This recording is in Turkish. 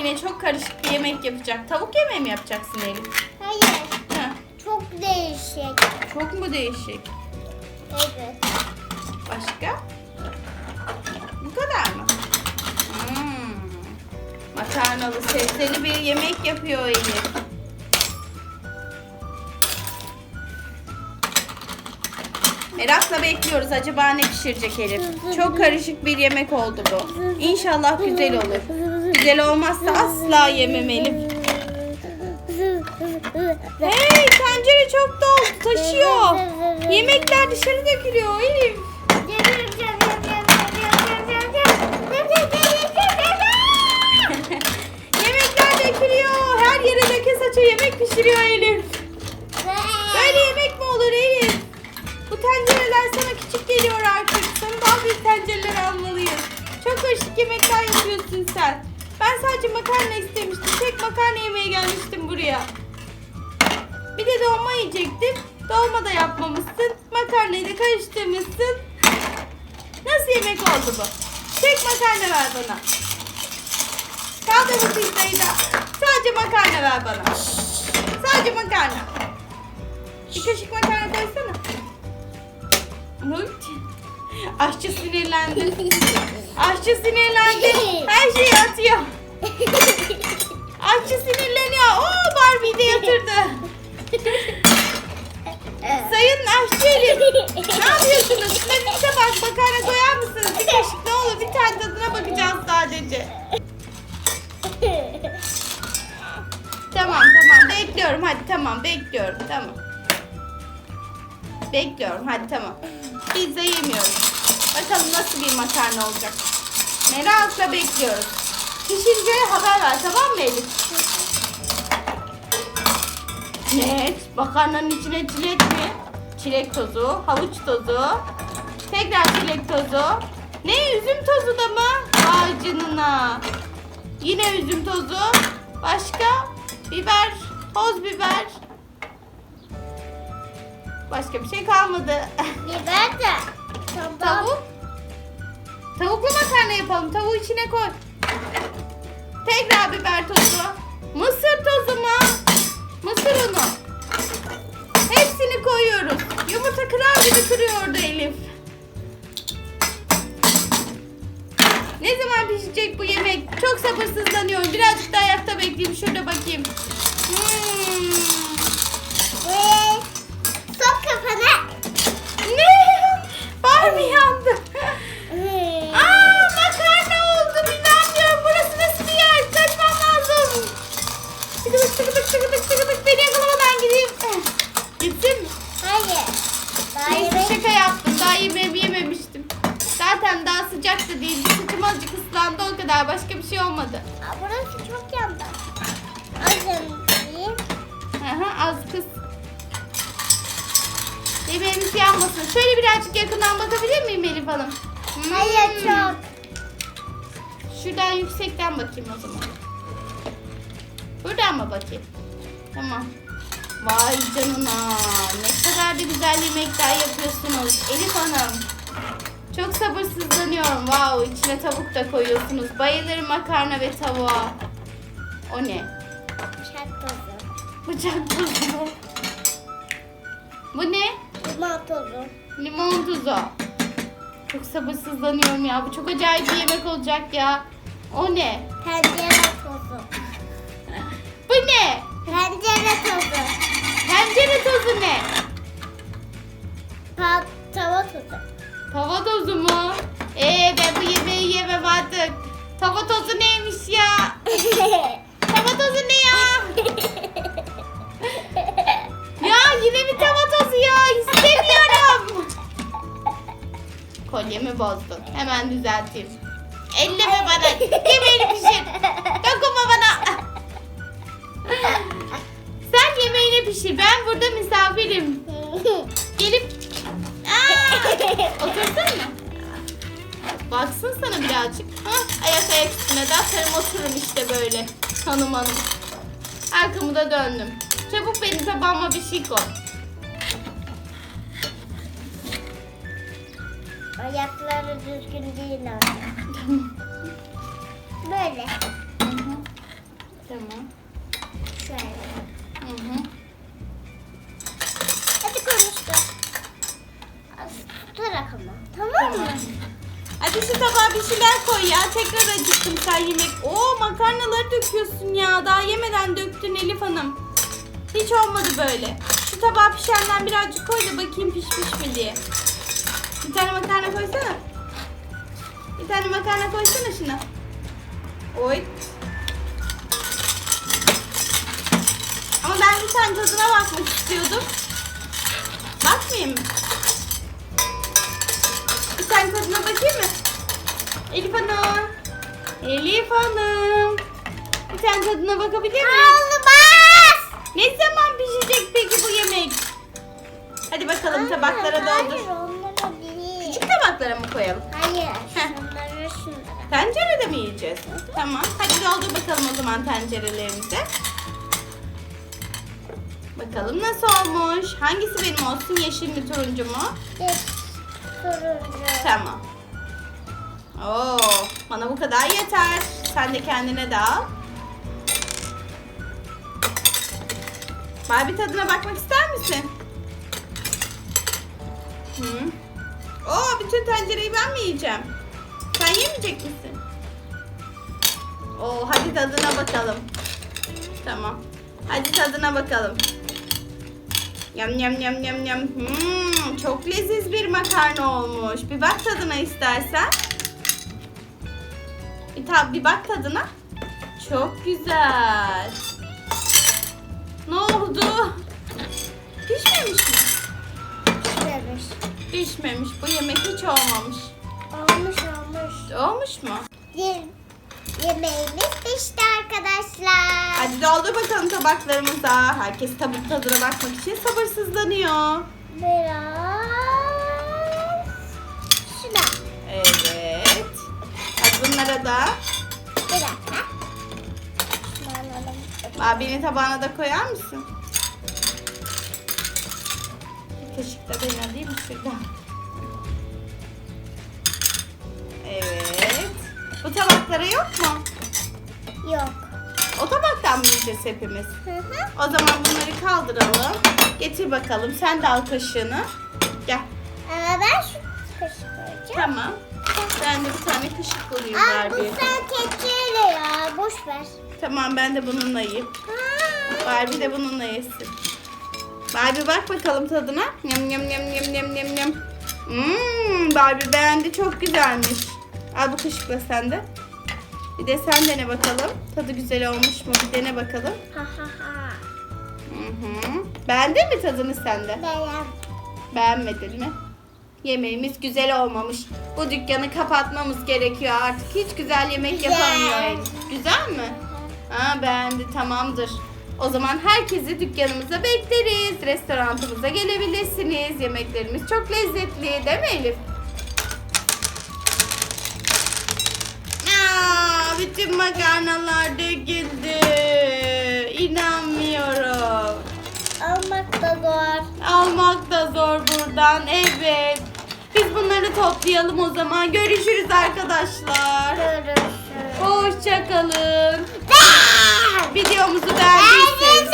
yine çok karışık bir yemek yapacak. Tavuk yemeği mi yapacaksın Elif? Hayır. Ha, Çok değişik. çok mu değişik? Evet. Başka? Bu kadar mı? Hmm. Makarnalı sebzeli bir yemek yapıyor Elif. Merakla bekliyoruz. Acaba ne pişirecek Elif? Çok karışık bir yemek oldu bu. İnşallah güzel olur. Güzel olmazsa asla yemem Elif. Hey tencere çok doldu taşıyor. Yemekler dışarı dökülüyor Elif. Yemekler dökülüyor. Her yere leke saça yemek pişiriyor Elif. Böyle yemek mi olur Elif? Bu tencereler sana küçük geliyor artık. Sana daha büyük tencereler almalıyız. Çok karışık yemekler yapıyorsun sen. Ben sadece makarna istemiştim. Tek makarna yemeye gelmiştim buraya. Bir de dolma yiyecektim. Dolma da yapmamışsın. Makarnayı da karıştırmışsın. Nasıl yemek oldu bu? Tek makarna ver bana. Kaldır bu pizzayı da. Sadece makarna ver bana. Sadece makarna. Bir kaşık makarna koysana. Hırt. Aşçı sinirlendi. Aşçı sinirlendi. Her şeyi atıyor. Aşçı sinirleniyor. Oo Barbie'yi de yatırdı. Sayın aşçı. Ne yapıyorsunuz? Bir tabak makarna koyar mısınız? Bir kaşık ne olur bir tane tadına bakacağız sadece. Tamam tamam bekliyorum hadi tamam bekliyorum tamam. Bekliyorum hadi tamam. Pizza yemiyoruz. Bakalım nasıl bir makarna olacak. Merakla bekliyoruz. Pişince haber ver tamam mı Elif? Evet. Makarnanın içine çilek mi? Çilek tozu, havuç tozu, tekrar çilek tozu. Ne üzüm tozu da mı? Vay canına. Yine üzüm tozu. Başka? Biber, toz biber. Başka bir şey kalmadı. Biber de. Tamam. Tavuk. Tavuklu makarna yapalım. Tavuğu içine koy. Tekrar biber tozu. Mısır tozu mu? Mısır unu. Hepsini koyuyoruz. Yumurta kırar gibi kırıyordu Elif. Ne zaman pişecek bu yemek? Çok sabırsızlanıyorum. Birazcık da ayakta bekleyeyim. Şurada bakayım. Hmm. Kadar. Başka bir şey olmadı. Aa, Burası çok yandı. Azım diyeyim. Aha, az kız. Yemeğimiz yanmasın. Şöyle birazcık yakından bakabilir miyim Elif Hanım? Hmm. Hayır çok. Şuradan yüksekten bakayım o zaman. Buradan mı bakayım? Tamam. Vay canına. Ne kadar da güzel yemekler yapıyorsunuz. Elif Hanım. Çok sabırsızlanıyorum. Wow, içine tavuk da koyuyorsunuz. Bayılırım makarna ve tavuğa. O ne? Bıçak tozu. Bıçak tuzu. Bu ne? Limon tozu. Limon tuzu. Çok sabırsızlanıyorum ya. Bu çok acayip bir yemek olacak ya. O ne? Tencere tozu. Bu ne? Tencere tozu. Tencere tozu ne? Pa tava tozu. Tava tozu mu? Ee ben bu yemeği yemem artık. Tava tozu neymiş ya? Tava tozu ne ya? Ya yine bir tava tozu ya. İstemiyorum. Kolyemi bozdun. Hemen düzelteyim. Elleme bana. Yemeğini pişir. Dokunma bana. Sen yemeğini pişir. Ben burada misafirim. Gelip otursun mu? Baksın sana birazcık. Hah, ayak ayak üstüne de atarım otururum işte böyle. Hanım hanım. Arkamı da döndüm. Çabuk benim tabağıma bir şey koy. Ayakları düzgün değil ama. Böyle. Tekrar acıktım sen yemek. Oo makarnaları döküyorsun ya. Daha yemeden döktün Elif Hanım. Hiç olmadı böyle. Şu tabağa pişenden birazcık koy da bakayım pişmiş mi diye. Bir tane makarna koysana. Bir tane makarna koysana şuna. Oy. Ama ben bir tane tadına bakmak istiyordum. Bakmayayım mı? Bir tane tadına bakayım mı? Elif Hanım. Elif Hanım. Bir tane tadına bakabilir miyim? Olmaz. Ne zaman pişecek peki bu yemek? Hadi bakalım tabaklara doldur. Hayır onları değil. Küçük tabaklara mı koyalım? Hayır. Heh. Şunları şunları. Tencerede mi yiyeceğiz? Tamam. Hadi doldur bakalım o zaman tencerelerimizi. Bakalım nasıl olmuş? Hangisi benim olsun? Yeşil mi turuncu mu? Geç. Turuncu. Tamam. Oo, bana bu kadar yeter. Sen de kendine de al. Barbie tadına bakmak ister misin? Hı. Oo, bütün tencereyi ben mi yiyeceğim? Sen yemeyecek misin? Oo, hadi tadına bakalım. Tamam. Hadi tadına bakalım. Yam yam yam yam yam. Hmm, çok leziz bir makarna olmuş. Bir bak tadına istersen. Bir, ta- bir bak tadına. Çok güzel. Ne oldu? Pişmemiş mi? Pişmemiş. Pişmemiş. Bu yemek hiç olmamış. Olmuş olmuş. Olmuş mu? Ye yemeğimiz pişti arkadaşlar. Hadi doldur bakalım tabaklarımıza. Herkes tabak tadına bakmak için sabırsızlanıyor. Biraz bunlara da. Bir dakika. Alalım. Abinin tabağına da koyar mısın? Bir kaşık da ben alayım şuradan. Evet. Bu tabaklara yok mu? Yok. O tabaktan mı yiyeceğiz hepimiz? Hı hı. O zaman bunları kaldıralım. Getir bakalım. Sen de al kaşığını. Gel. Ama ben şu kaşık koyacağım. Tamam. Ben de bir tane kaşık koyayım Aa, bu Barbie. sen keçiyle ya. Boş ver. Tamam ben de bununla yiyeyim. Barbie de bununla yesin. Barbie bak bakalım tadına. Yam yam yam yam yam yam yam. Mmm Barbie beğendi çok güzelmiş. Al bu kaşıkla sen de. Bir de sen dene bakalım. Tadı güzel olmuş mu? Bir dene bakalım. Ha ha ha. Hı hı. Beğendin mi tadını sen de? Beğen. Beğenmedin mi? Yemeğimiz güzel olmamış. Bu dükkanı kapatmamız gerekiyor artık. Hiç güzel yemek yapamıyor Elif. Güzel mi? Ha beğendi tamamdır. O zaman herkesi dükkanımıza bekleriz. Restorantımıza gelebilirsiniz. Yemeklerimiz çok lezzetli değil mi Elif? Aa, bütün makarnalar döküldü. İnanmıyorum. Almak da zor. Almak da zor buradan. Evet. Bunları toplayalım o zaman. Görüşürüz arkadaşlar. Görüşürüz. Hoşçakalın. Videomuzu Beğendiyseniz